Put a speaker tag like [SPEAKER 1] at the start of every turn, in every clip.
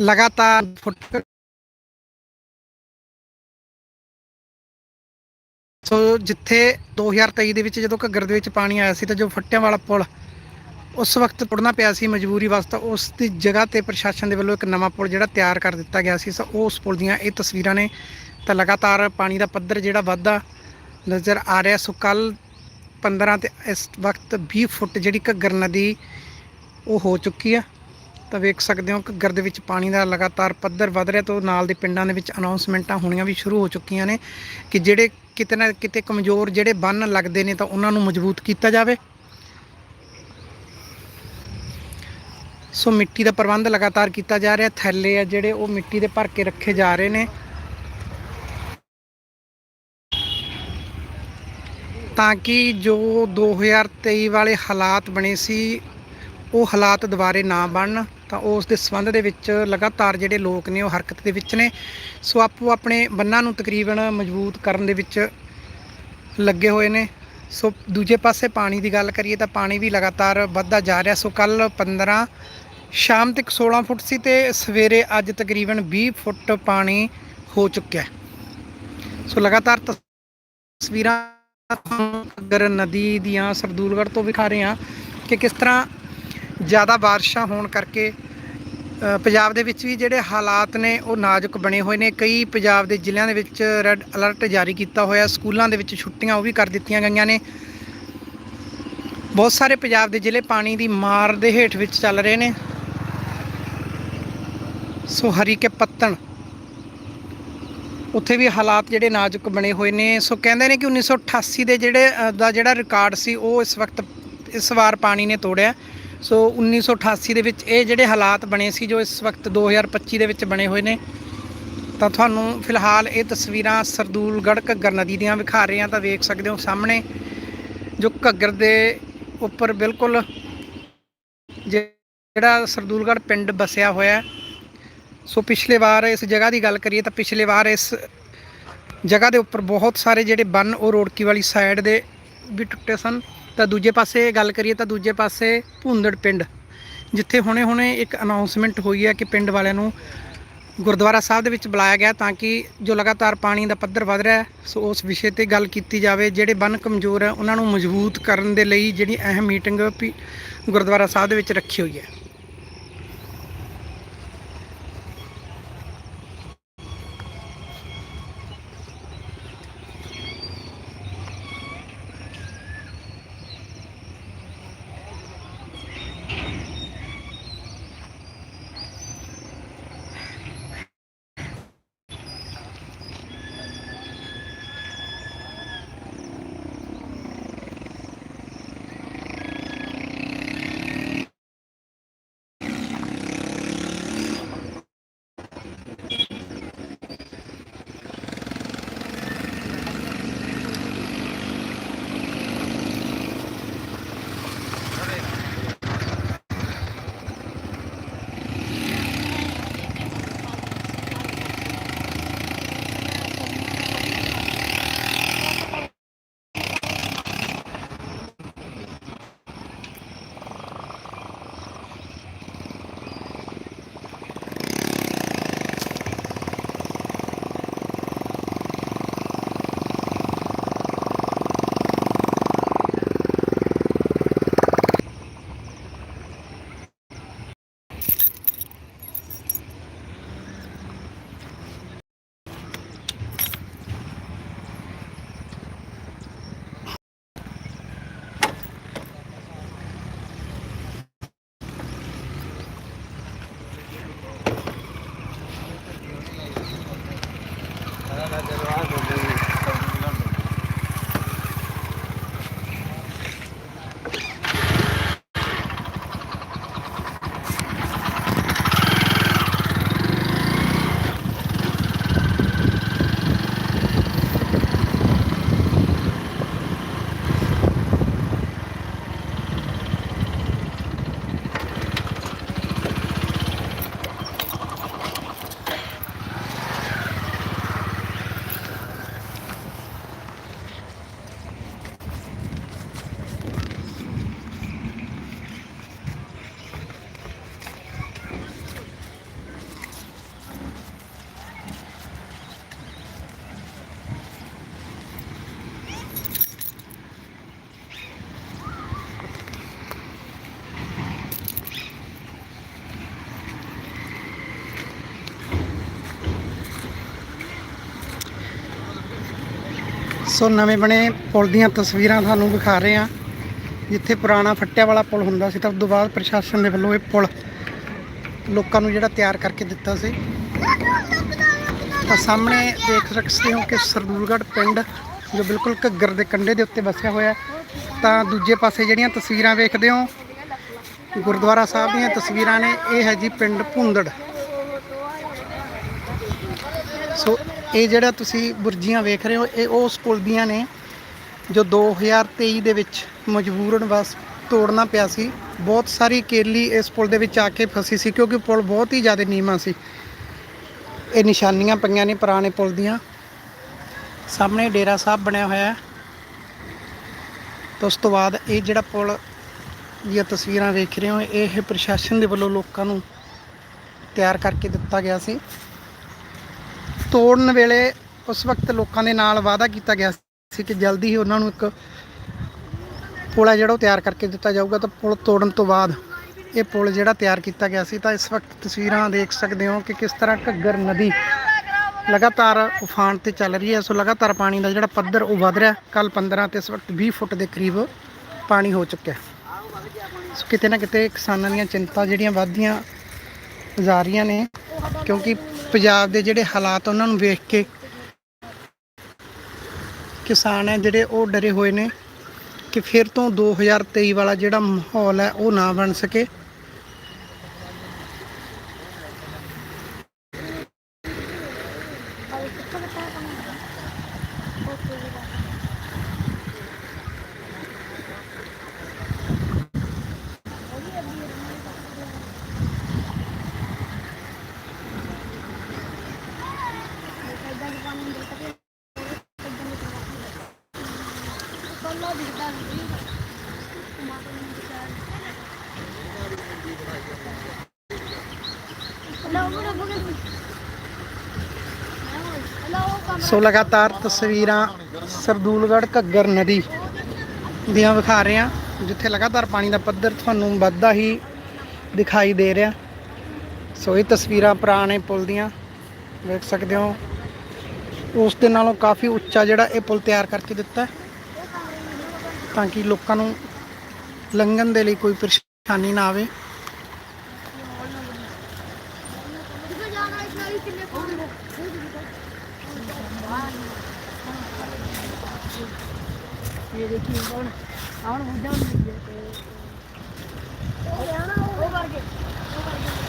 [SPEAKER 1] ਲਗਾਤਾਰ ਫੁੱਟ ਸੋ ਜਿੱਥੇ 2023 ਦੇ ਵਿੱਚ ਜਦੋਂ ਘੱਗਰ ਦੇ ਵਿੱਚ ਪਾਣੀ ਆਇਆ ਸੀ ਤਾਂ ਜੋ ਫੱਟਿਆਂ ਵਾਲਾ ਪੁਲ ਉਸ ਵਕਤ ਪੁੱਟਣਾ ਪਿਆ ਸੀ ਮਜਬੂਰੀ ਵਾਸਤੇ, ਉਸ ਦੀ ਜਗ੍ਹਾ ਤੇ ਪ੍ਰਸ਼ਾਸਨ ਦੇ ਵੱਲੋਂ ਇੱਕ ਨਵਾਂ ਪੁਲ ਜਿਹੜਾ ਤਿਆਰ ਕਰ ਦਿੱਤਾ ਗਿਆ ਸੀ। ਸੋ ਉਸ ਪੁਲ ਦੀਆਂ ਇਹ ਤਸਵੀਰਾਂ ਨੇ ਤਾਂ ਲਗਾਤਾਰ ਪਾਣੀ ਦਾ ਪੱਧਰ ਜਿਹੜਾ ਵੱਧਦਾ ਨਜ਼ਰ ਆ ਰਿਹਾ। ਸੋ ਕੱਲ 15 ਤੇ ਇਸ ਵਕਤ 20 ਫੁੱਟ ਜਿਹੜੀ ਘੱਗਰ ਨਦੀ ਉਹ ਹੋ ਚੁੱਕੀ ਆ। ਤਾਂ ਵੇਖ ਸਕਦੇ ਹੋ ਘੱਗਰ ਦੇ ਵਿੱਚ ਪਾਣੀ ਦਾ ਲਗਾਤਾਰ ਪੱਧਰ ਵੱਧ ਰਿਹਾ ਤੋਂ ਨਾਲ ਦੇ ਪਿੰਡਾਂ ਦੇ ਵਿੱਚ ਅਨਾਉਂਸਮੈਂਟਾਂ ਹੋਣੀਆਂ ਵੀ ਸ਼ੁਰੂ ਹੋ ਚੁੱਕੀਆਂ ਨੇ ਕਿ ਜਿਹੜੇ ਕਿਤੇ ਨਾ ਕਿਤੇ ਕਮਜ਼ੋਰ ਜਿਹੜੇ ਬੰਨ ਲੱਗਦੇ ਨੇ ਤਾਂ ਉਹਨਾਂ ਨੂੰ ਮਜ਼ਬੂਤ ਕੀਤਾ ਜਾਵੇ। ਸੋ ਮਿੱਟੀ ਦਾ ਪ੍ਰਬੰਧ ਲਗਾਤਾਰ ਕੀਤਾ ਜਾ ਰਿਹਾ, ਥੈਲੇ ਆ ਜਿਹੜੇ ਉਹ ਮਿੱਟੀ ਦੇ ਭਰ ਕੇ ਰੱਖੇ ਜਾ ਰਹੇ ਨੇ। ਤਾਂ ਕਿ ਜੋ 2023 ਵਾਲੇ ਹਾਲਾਤ ਬਣੇ ਸੀ, ਉਹ ਹਾਲਾਤ ਦੁਬਾਰੇ ਨਾ ਬਣਨ। ਤਾਂ ਉਸ ਦੇ ਸੰਬੰਧ ਦੇ ਵਿੱਚ ਲਗਾਤਾਰ ਜਿਹੜੇ ਲੋਕ ਨੇ ਉਹ ਹਰਕਤ ਦੇ ਵਿੱਚ ਨੇ। ਸੋ ਆਪੋ ਆਪਣੇ ਬੰਨਾਂ ਨੂੰ ਤਕਰੀਬਨ ਮਜ਼ਬੂਤ ਕਰਨ ਦੇ ਵਿੱਚ ਲੱਗੇ ਹੋਏ ਨੇ। ਸੋ ਦੂਜੇ ਪਾਸੇ ਪਾਣੀ ਦੀ ਗੱਲ ਕਰੀਏ ਤਾਂ ਪਾਣੀ ਵੀ ਲਗਾਤਾਰ ਵੱਧਦਾ ਜਾ ਰਿਹਾ। ਸੋ ਕੱਲ 15 ਸ਼ਾਮ ਤੱਕ 16 ਫੁੱਟ ਸੀ ਤੇ ਸਵੇਰੇ ਅੱਜ ਤਕਰੀਬਨ 20 ਫੁੱਟ ਪਾਣੀ ਹੋ ਚੁੱਕਿਆ ਸੋ ਲਗਾਤਾਰ ਤਸਵੀਰਾਂ ਤੁਹਾਨੂੰ ਅਗਰ ਨਦੀ ਦੀਆਂ ਸਰਦੂਲਗੜ੍ਹ ਤੋਂ ਵਿਖਾ ਰਹੇ ਹਾਂ ਕਿ ਕਿਸ ਤਰ੍ਹਾਂ ਜ਼ਿਆਦਾ ਬਾਰਿਸ਼ਾਂ ਹੋਣ ਕਰਕੇ ਪੰਜਾਬ ਦੇ ਵਿੱਚ ਵੀ ਜਿਹੜੇ ਹਾਲਾਤ ਨੇ ਉਹ ਨਾਜ਼ੁਕ ਬਣੇ ਹੋਏ ਨੇ। ਕਈ ਪੰਜਾਬ ਦੇ ਜ਼ਿਲ੍ਹਿਆਂ ਦੇ ਵਿੱਚ ਰੈੱਡ ਅਲਰਟ ਜਾਰੀ ਕੀਤਾ ਹੋਇਆ, ਸਕੂਲਾਂ ਦੇ ਵਿੱਚ ਛੁੱਟੀਆਂ ਉਹ ਵੀ ਕਰ ਦਿੱਤੀਆਂ ਗਈਆਂ ਨੇ। ਬਹੁਤ ਸਾਰੇ ਪੰਜਾਬ ਦੇ ਜ਼ਿਲ੍ਹੇ ਪਾਣੀ ਦੀ ਮਾਰ ਦੇ ਹੇਠ ਵਿੱਚ ਚੱਲ ਰਹੇ ਨੇ। ਸੋ ਹਰੀਕੇ ਪੱਤਣ। ਉੱਥੇ ਵੀ ਹਾਲਾਤ ਜਿਹੜੇ ਨਾਜ਼ੁਕ ਬਣੇ ਹੋਏ ਨੇ। ਸੋ ਕਹਿੰਦੇ ਨੇ ਕਿ 1988 ਦੇ ਜਿਹੜੇ ਦਾ ਜਿਹੜਾ ਰਿਕਾਰਡ ਸੀ, ਉਹ ਇਸ ਵਕਤ ਇਸ ਵਾਰ ਪਾਣੀ ਨੇ ਤੋੜਿਆ। ਸੋ 1988 ਦੇ ਵਿੱਚ ਇਹ ਜਿਹੜੇ ਹਾਲਾਤ ਬਣੇ ਸੀ ਜੋ ਇਸ ਵਕਤ 2025 ਦੇ ਵਿੱਚ ਬਣੇ ਹੋਏ ਨੇ, ਤਾਂ ਤੁਹਾਨੂੰ ਫਿਲਹਾਲ ਇਹ ਤਸਵੀਰਾਂ ਸਰਦੂਲਗੜ੍ਹ ਘੱਗਰ ਨਦੀ ਦੀਆਂ ਵਿਖਾ ਰਹੇ ਹਾਂ, ਤਾਂ ਵੇਖ ਸਕਦੇ ਹੋ ਸਾਹਮਣੇ, ਜੋ ਘੱਗਰ ਦੇ ਉੱਪਰ ਬਿਲਕੁਲ ਜਿਹੜਾ ਸਰਦੂਲਗੜ੍ਹ ਪਿੰਡ ਬਸਿਆ ਹੋਇਆ ਸੋ ਪਿਛਲੇ ਵਾਰ ਇਸ ਜਗ੍ਹਾ ਦੀ ਗੱਲ ਕਰੀਏ, ਤਾਂ ਪਿਛਲੇ ਵਾਰ ਇਸ ਜਗ੍ਹਾ ਦੇ ਉੱਪਰ ਬਹੁਤ ਸਾਰੇ ਜਿਹੜੇ ਬੰਨ ਉਹ ਰੋੜਕੀ ਵਾਲੀ ਸਾਈਡ ਦੇ ਵੀ ਟੁੱਟੇ ਸਨ। ਤਾਂ ਦੂਜੇ ਪਾਸੇ ਗੱਲ ਕਰੀਏ ਤਾਂ ਦੂਜੇ ਪਾਸੇ ਭੁੰਦੜ ਪਿੰਡ, ਜਿੱਥੇ ਹੁਣੇ-ਹੁਣੇ ਇੱਕ ਅਨਾਉਂਸਮੈਂਟ ਹੋਈ ਹੈ ਕਿ ਪਿੰਡ ਵਾਲਿਆਂ ਨੂੰ ਗੁਰਦੁਆਰਾ ਸਾਹਿਬ ਦੇ ਵਿੱਚ ਬੁਲਾਇਆ ਗਿਆ ਤਾਂ ਕਿ ਜੋ ਲਗਾਤਾਰ ਪਾਣੀ ਦਾ ਪੱਧਰ ਵਧ ਰਿਹਾ ਸੋ ਉਸ ਵਿਸ਼ੇ ਤੇ ਗੱਲ ਕੀਤੀ ਜਾਵੇ, ਜਿਹੜੇ ਬੰਨ ਕਮਜ਼ੋਰ ਹੈ, ਉਹਨਾਂ ਨੂੰ ਮਜ਼ਬੂਤ ਕਰਨ ਦੇ ਲਈ ਜਿਹੜੀ ਅਹਿਮ ਮੀਟਿੰਗ ਵੀ ਗੁਰਦੁਆਰਾ ਸਾਹਿਬ ਦੇ ਵਿੱਚ ਰੱਖੀ ਹੋਈ ਹੈ। ਸੋ ਨਵੇਂ ਬਣੇ ਪੁਲ ਦੀਆਂ ਤਸਵੀਰਾਂ ਤੁਹਾਨੂੰ ਵਿਖਾ ਰਹੇ ਹਾਂ। ਜਿੱਥੇ ਪੁਰਾਣਾ ਫੱਟਿਆ ਵਾਲਾ ਪੁਲ ਹੁੰਦਾ ਸੀ, ਤਾਂ ਉਸ ਤੋਂ ਬਾਅਦ ਪ੍ਰਸ਼ਾਸਨ ਦੇ ਵੱਲੋਂ ਇਹ ਪੁਲ ਲੋਕਾਂ ਨੂੰ ਜਿਹੜਾ ਤਿਆਰ ਕਰਕੇ ਦਿੱਤਾ ਸੀ। ਤਾਂ ਸਾਹਮਣੇ ਦੇਖ ਸਕਦੇ ਹੋ ਕਿ ਸਰਦੂਲਗੜ੍ਹ ਪਿੰਡ, ਜੋ ਬਿਲਕੁਲ ਘੱਗਰ ਦੇ ਕੰਢੇ ਦੇ ਉੱਤੇ ਵਸਿਆ ਹੋਇਆ ਤਾਂ ਦੂਜੇ ਪਾਸੇ ਜਿਹੜੀਆਂ ਤਸਵੀਰਾਂ ਵੇਖਦੇ ਹੋ, ਗੁਰਦੁਆਰਾ ਸਾਹਿਬ ਦੀਆਂ ਤਸਵੀਰਾਂ ਨੇ, ਇਹ ਹੈ ਜੀ ਪਿੰਡ ਭੁੰਦੜ। ਸੋ ਇਹ ਜਿਹੜਾ ਤੁਸੀਂ ਬੁਰਜੀਆਂ ਵੇਖ ਰਹੇ ਹੋ, ਇਹ ਉਸ ਪੁਲ ਦੀਆਂ ਨੇ, ਜੋ 2023 ਦੇ ਵਿੱਚ ਮਜਬੂਰਨ ਵਸ ਤੋੜਨਾ ਪਿਆ ਸੀ। ਬਹੁਤ ਸਾਰੀ ਕੇਲੀ ਇਸ ਪੁਲ ਦੇ ਵਿੱਚ ਆ ਕੇ ਫਸੀ ਸੀ, ਕਿਉਂਕਿ ਪੁਲ ਬਹੁਤ ਹੀ ਜ਼ਿਆਦਾ ਨੀਵਾਂ ਸੀ। ਇਹ ਨਿਸ਼ਾਨੀਆਂ ਪਈਆਂ ਨੇ ਪੁਰਾਣੇ ਪੁਲ ਦੀਆਂ। ਸਾਹਮਣੇ ਡੇਰਾ ਸਾਹਿਬ ਬਣਿਆ ਹੋਇਆ ਹੈ। ਉਸ ਤੋਂ ਬਾਅਦ ਇਹ ਜਿਹੜਾ ਪੁਲ ਦੀਆਂ ਤਸਵੀਰਾਂ ਵੇਖ ਰਹੇ ਹੋ, ਇਹ ਪ੍ਰਸ਼ਾਸਨ ਦੇ ਵੱਲੋਂ ਲੋਕਾਂ ਨੂੰ ਤਿਆਰ ਕਰਕੇ ਦਿੱਤਾ ਗਿਆ ਸੀ। ਤੋੜਨ ਵੇਲੇ ਉਸ ਵਕਤ ਲੋਕਾਂ ਦੇ ਨਾਲ ਵਾਅਦਾ ਕੀਤਾ ਗਿਆ ਸੀ ਕਿ ਜਲਦੀ ਹੀ ਉਹਨਾਂ ਨੂੰ ਇੱਕ ਪੁਲ ਹੈ ਜਿਹੜਾ ਉਹ ਤਿਆਰ ਕਰਕੇ ਦਿੱਤਾ ਜਾਊਗਾ ਤਾਂ ਪੁਲ ਤੋੜਨ ਤੋਂ ਬਾਅਦ ਇਹ ਪੁਲ ਜਿਹੜਾ ਤਿਆਰ ਕੀਤਾ ਗਿਆ ਸੀ ਤਾਂ ਇਸ ਵਕਤ ਤਸਵੀਰਾਂ ਦੇਖ ਸਕਦੇ ਹੋ ਕਿ ਕਿਸ ਤਰ੍ਹਾਂ ਘੱਗਰ ਨਦੀ ਲਗਾਤਾਰ ਉਫਾਨ ਤੇ ਚੱਲ ਰਹੀ ਹੈ। ਸੋ ਲਗਾਤਾਰ ਪਾਣੀ ਦਾ ਜਿਹੜਾ ਪੱਧਰ ਉਹ ਵਧ ਰਿਹਾ। ਕੱਲ 15 ਤੇ ਇਸ ਵਕਤ 20 ਫੁੱਟ ਦੇ ਕਰੀਬ ਪਾਣੀ ਹੋ ਚੁੱਕਿਆ ਸੋ ਕਿਤੇ ਨਾ ਕਿਤੇ ਕਿਸਾਨਾਂ ਦੀਆਂ ਚਿੰਤਾ ਜਿਹੜੀਆਂ ਵੱਧਦੀਆਂ ਜਾ ਰਹੀਆਂ ਨੇ ਕਿਉਂਕਿ ਪੰਜਾਬ ਦੇ ਜਿਹੜੇ ਹਾਲਾਤ ਉਹਨਾਂ ਨੂੰ ਵੇਖ ਕੇ ਕਿਸਾਨ ਹੈ ਜਿਹੜੇ ਉਹ ਡਰੇ ਹੋਏ ਨੇ ਕਿ ਫਿਰ ਤੋਂ 2023 ਵਾਲਾ ਜਿਹੜਾ ਮਾਹੌਲ ਹੈ ਉਹ ਨਾ ਬਣ ਸਕੇ। ਸੋ ਲਗਾਤਾਰ ਤਸਵੀਰਾਂ ਸਰਦੂਲਗੜ੍ਹ ਘੱਗਰ ਨਦੀ ਦੀਆਂ ਵਿਖਾ ਰਹੇ ਹਾਂ, ਜਿੱਥੇ ਲਗਾਤਾਰ ਪਾਣੀ ਦਾ ਪੱਧਰ ਤੁਹਾਨੂੰ ਵੱਧਦਾ ਹੀ ਦਿਖਾਈ ਦੇ ਰਿਹਾ। ਸੋ ਇਹ ਤਸਵੀਰਾਂ ਪੁਰਾਣੇ ਪੁਲ ਦੀਆਂ, ਵੇਖ ਸਕਦੇ ਹੋ। ਉਸ ਦੇ ਨਾਲੋਂ ਕਾਫੀ ਉੱਚਾ ਜਿਹੜਾ ਇਹ ਪੁਲ ਤਿਆਰ ਕਰਕੇ ਦਿੱਤਾ ਤਾਂ ਕਿ ਲੋਕਾਂ ਨੂੰ ਲੰਘਣ ਦੇ ਲਈ ਕੋਈ ਪਰੇਸ਼ਾਨੀ ਨਾ ਆਵੇ।
[SPEAKER 2] ये देखिए कौन आउन बुझा नहीं देते ओ आना ओ करके ओ करके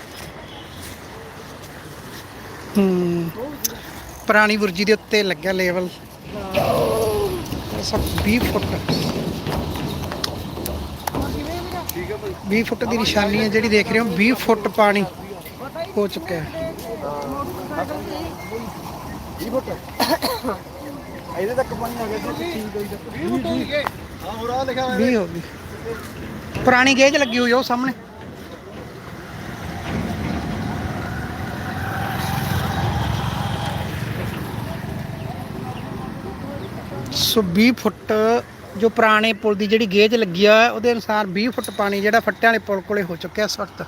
[SPEAKER 1] ਹੂੰ। ਪੁਰਾਣੀ ਬੁਰਜੀ ਦੇ ਉੱਤੇ ਲੱਗਿਆ ਲੈਵਲ। ਸਭ 20 ਫੁੱਟ। 20 ਫੁੱਟ ਦੀ ਨਿਸ਼ਾਨੀ ਹੈ ਜਿਹੜੀ ਦੇਖ ਰਹੇ ਹੋ 20 ਫੁੱਟ ਪਾਣੀ ਹੋ ਚੁੱਕਿਆ ਹੈ।
[SPEAKER 3] ਇਹਦੇ ਤੱਕ ਪਾਣੀ ਆ ਗਿਆ ਠੀਕ ਤਾਂ ਹਾਂ ਹੋਰ ਆ ਲਿਖਿਆ
[SPEAKER 1] 20 ਹੋ ਗਈ। ਪੁਰਾਣੀ ਗੇਜ ਲੱਗੀ ਹੋਈ ਉਹ ਸਾਹਮਣੇ। ਸੋ 20 ਫੁੱਟ ਜੋ ਪੁਰਾਣੇ ਪੁਲ ਦੀ ਜਿਹੜੀ ਗੇਜ ਲੱਗੀ ਆ, ਉਹਦੇ ਅਨੁਸਾਰ 20 ਫੁੱਟ ਪਾਣੀ ਜਿਹੜਾ ਫੱਟਿਆਂ ਵਾਲੇ ਪੁਲ ਕੋਲੇ ਹੋ ਚੁੱਕਿਆ ਇਸ ਵਕਤ।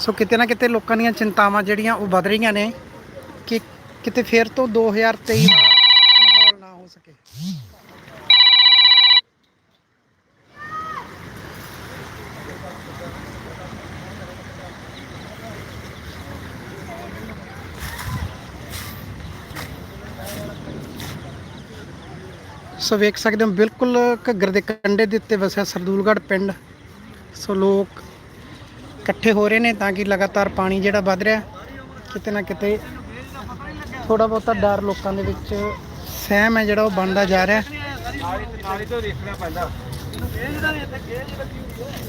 [SPEAKER 1] ਸੋ ਕਿਤੇ ਨਾ ਕਿਤੇ ਲੋਕਾਂ ਦੀਆਂ ਚਿੰਤਾਵਾਂ ਜਿਹੜੀਆਂ ਉਹ ਵੱਧ ਰਹੀਆਂ ਨੇ ਕਿ ਕਿਤੇ ਫੇਰ ਤੋਂ 2023 ਦਾ ਮਾਹੌਲ ਨਾ ਹੋ ਸਕੇ ਸੋ ਵੇਖ ਸਕਦੇ ਹੋ ਬਿਲਕੁਲ ਘੱਗਰ ਦੇ ਕੰਢੇ ਦੇ ਉੱਤੇ ਵਸਿਆ ਸਰਦੂਲਗੜ੍ਹ ਪਿੰਡ। ਸੋ ਲੋਕ ਇਕੱਠੇ ਹੋ ਰਹੇ ਨੇ ਤਾਂ ਕਿ ਲਗਾਤਾਰ ਪਾਣੀ ਜਿਹੜਾ ਵੱਧ ਰਿਹਾ ਕਿਤੇ ਨਾ ਕਿਤੇ ਥੋੜਾ ਬਹੁਤਾ ਡਰ ਲੋਕਾਂ ਦੇ ਵਿੱਚ ਸਹਿਮ ਹੈ ਜਿਹੜਾ ਉਹ ਬਣਦਾ ਜਾ ਰਿਹਾ।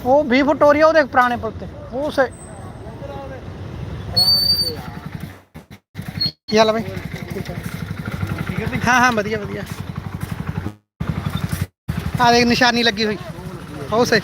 [SPEAKER 1] ਉਹ 20 ਫੁੱਟ ਹੋ ਰਹੀ ਉਹਦੇ ਪੁਰਾਣੇ ਪੁਲ ਤੇ ਉਹ ਸੇ ਕੀ ਹਾਲ ਆ ਬਾਈ? ਹਾਂ ਹਾਂ ਵਧੀਆ ਵਧੀਆ। ਆ ਦੇਖ ਨਿਸ਼ਾਨੀ ਲੱਗੀ ਹੋਈ। ਉਹ ਸੇ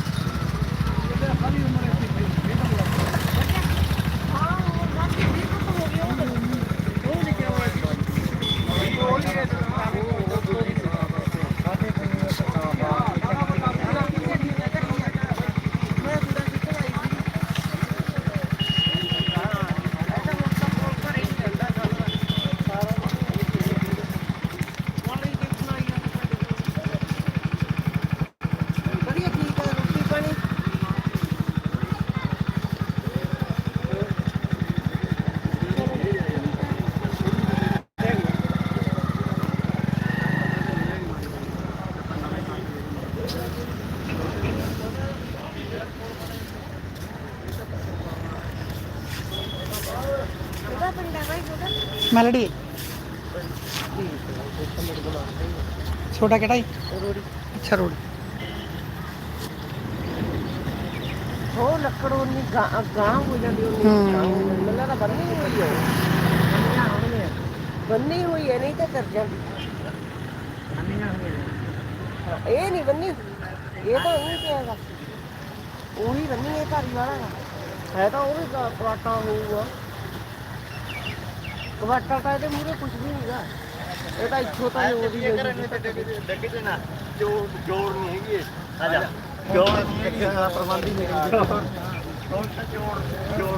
[SPEAKER 1] ਮੈਲਡੀ ਛੋਟਾ ਕਿਹੜਾ ਹੈ ਅੱਛਾ ਰੋਡ
[SPEAKER 2] ਉਹ ਲੱਕੜ ਉਨੀ ਗਾਂ ਗਾਂ ਹੋ ਜਾਂਦੀ ਉਨੀ
[SPEAKER 1] ਹੂੰ।
[SPEAKER 2] ਗਾਂਹ ਹੋ ਜਾਂਦੀ। ਮੈਨੂੰ ਲੱਗਦਾ ਬੰਨੀ ਹੋਈ ਹੈ। ਬੰਨੀ ਹੋਈ ਹੈ ਨਹੀਂ ਤਾਂ ਕਰ ਜਾਂਦੀ। ਇਹ ਨਹੀਂ ਬੰਨੀ ਇਹ ਤਾਂ ਉਹੀ ਪਿਆਗਾ ਉਹੀ ਬੰਨੀ ਹੈ ਧਾਰੀ ਵਾਲਾ। ਹੈ ਤਾਂ ਉਹ ਵੀ ਕਵਾਟਾ ਹੋਊਗਾ। ਕਵਾਟਾ ਤਾਂ ਇਹਦੇ ਮੂਰੇ ਕੁਝ ਵੀ ਨਹੀਂਗਾ ਇਹ ਤਾਂ ਇੱਥੋਂ ਤਾਂ ਉਹਦੀ
[SPEAKER 3] ਡੱਗੇ ਤੇ ਨਾ ਜੋ ਜੋੜ ਨਹੀਂ ਹੈਗੀ। ਇਹ। ਆ ਜਾ। ਜੋੜ ਕਿੱਥੇ ਦਾ ਪ੍ਰਬੰਧ ਹੀ ਨਹੀਂ ਜੋੜ ਜੋੜ